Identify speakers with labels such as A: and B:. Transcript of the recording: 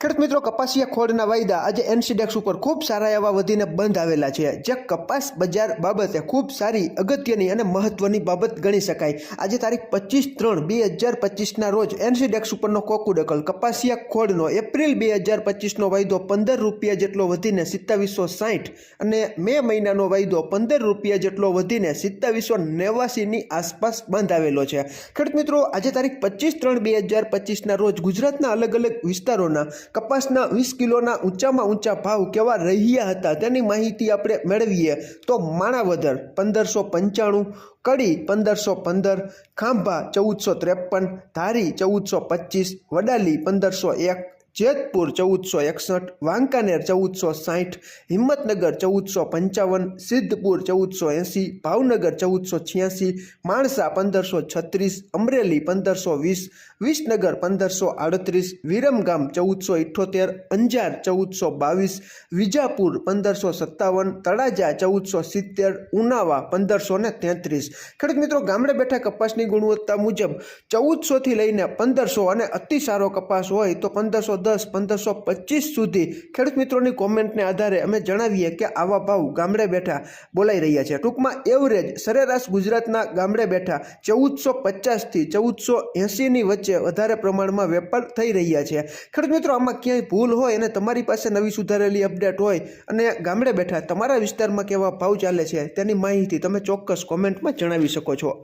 A: ખેડૂત મિત્રો, કપાસિયા ખોળના વાયદા આજે એનસીડેક્સ ઉપર ખૂબ સારા એવા વધીને બંધ આવેલા છે. જે કપાસ બજાર બાબતે ખૂબ સારી અગત્યની અને મહત્વની બાબત ગણી શકાય. આજે તારીખ પચીસ ત્રણ બે હજાર પચીસના રોજ એનસીડેક્સ ઉપરનો કોકુડકલ કપાસિયા ખોળનો એપ્રિલ બે હજાર પચીસનો વાયદો પંદર રૂપિયા જેટલો વધીને સિત્તાવીસો સાઠ અને મે મહિનાનો વાયદો પંદર રૂપિયા જેટલો વધીને સિત્તાવીસો નેવાસીની આસપાસ બંધ આવેલો છે. ખેડૂત મિત્રો, આજે તારીખ પચીસ ત્રણ બે હજાર પચીસના રોજ ગુજરાતના અલગ અલગ વિસ્તારોના કપાસના વીસ કિલોના ઊંચામાં ઊંચા ભાવ કેવા રહ્યા હતા તેની માહિતી આપણે મેળવીએ. તો માણાવદર પંદરસો પંચાણું, કડી પંદરસો પંદર, ખાંભા ચૌદસો ત્રેપન, ધારી ચૌદસો પચીસ, વડાલી પંદરસો એક જેતપુર ચૌદસો એકસઠ, વાંકાનેર ચૌદસો સાઠ, હિંમતનગર ચૌદસો પંચાવન, સિદ્ધપુર ચૌદસો એંસી, ભાવનગર ચૌદસો છ્યાસી, માણસા પંદરસો છત્રીસ, અમરેલી પંદરસો વીસ, વિસનગર પંદરસો આડત્રીસ, વિરમગામ ચૌદસો ઇઠ્ઠોતેર અંજાર ચૌદસો બાવીસ, વિજાપુર પંદરસો સત્તાવન, તળાજા ચૌદસો સિત્તેર, ઉનાવા પંદરસો ને તેત્રીસ. ખેડૂત મિત્રો, ગામડે બેઠા કપાસની ગુણવત્તા મુજબ ચૌદસોથી લઈને પંદરસો અને અતિ સારો કપાસ હોય તો પંદરસો દસ, પંદરસો, પચીસ સુધી ખેડૂત મિત્રોની કોમેન્ટને આધારે અમે જણાવીએ કે આવા ભાવ ગામડે બેઠા બોલાઈ રહ્યા છે. ટૂંકમાં એવરેજ સરેરાશ ગુજરાતના ગામડે બેઠા ચૌદસો પચાસથી ચૌદસો એંસીની વચ્ચે વધારે પ્રમાણમાં વેપાર થઈ રહ્યા છે. ખેડૂત મિત્રો, આમાં ક્યાંય ભૂલ હોય અને તમારી પાસે નવી સુધારેલી અપડેટ હોય અને ગામડે બેઠા તમારા વિસ્તારમાં કેવા ભાવ ચાલે છે તેની માહિતી તમે ચોક્કસ કોમેન્ટમાં જણાવી શકો છો.